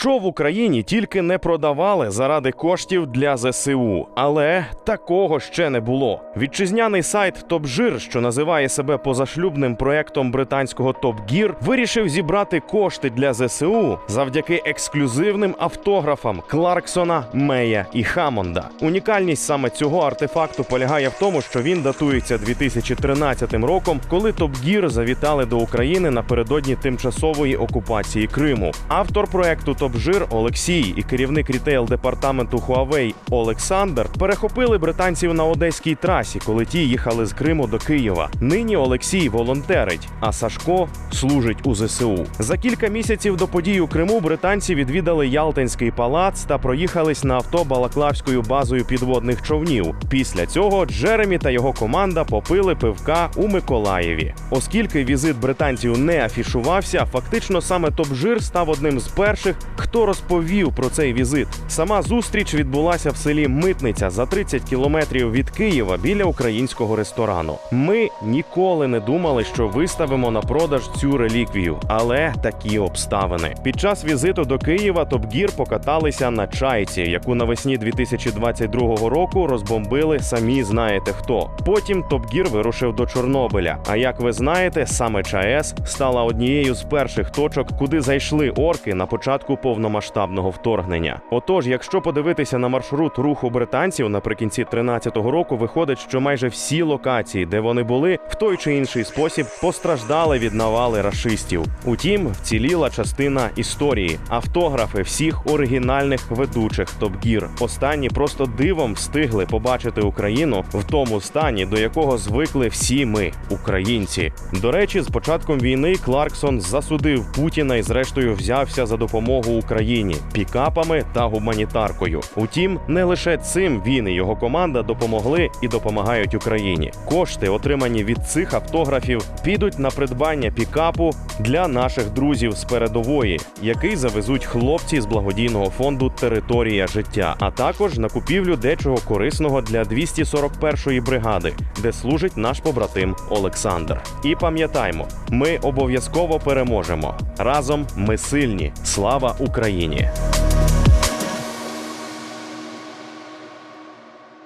Що в Україні тільки не продавали заради коштів для ЗСУ, але такого ще не було. Вітчизняний сайт Топжир, що називає себе позашлюбним проектом британського Топгір, вирішив зібрати кошти для ЗСУ завдяки ексклюзивним автографам Кларксона, Мея і Хамонда. Унікальність саме цього артефакту полягає в тому, що він датується 2013 роком, коли Топгір завітали до України напередодні тимчасової окупації Криму. Автор проекту Топжир Олексій і керівник рітейл департаменту Huawei Олександр перехопили британців на одеській трасі, коли ті їхали з Криму до Києва. Нині Олексій волонтерить, а Сашко служить у ЗСУ. За кілька місяців до подій у Криму британці відвідали Ялтинський палац та проїхались на авто Балаклавською базою підводних човнів. Після цього Джеремі та його команда попили пивка у Миколаєві. Оскільки візит британців не афішувався, фактично саме Топжир став одним з перших, хто розповів про цей візит. Сама зустріч відбулася в селі Митниця за 30 кілометрів від Києва біля українського ресторану. Ми ніколи не думали, що виставимо на продаж цю реліквію, але такі обставини. Під час візиту до Києва Топгір покаталися на чайці, яку навесні 2022 року розбомбили самі знаєте хто. Потім Топгір вирушив до Чорнобиля. А як ви знаєте, саме ЧАЕС стала однією з перших точок, куди зайшли орки на початку повномасштабного вторгнення. Отож, якщо подивитися на маршрут руху британців наприкінці 13-го року, виходить, що майже всі локації, де вони були, в той чи інший спосіб постраждали від навали рашистів. Утім, вціліла частина історії, автографи всіх оригінальних ведучих Топгір. Останні просто дивом встигли побачити Україну в тому стані, до якого звикли всі ми, українці. До речі, з початком війни Кларксон засудив Путіна і, зрештою, взявся за допомогу Україні пікапами та гуманітаркою. Утім, не лише цим він і його команда допомогли і допомагають Україні. Кошти, отримані від цих автографів, підуть на придбання пікапу для наших друзів з передової, який завезуть хлопці з благодійного фонду Територія життя, а також на купівлю дечого корисного для 241-ї бригади, де служить наш побратим Олександр. І пам'ятаймо, ми обов'язково переможемо. Разом ми сильні. Слава Україні!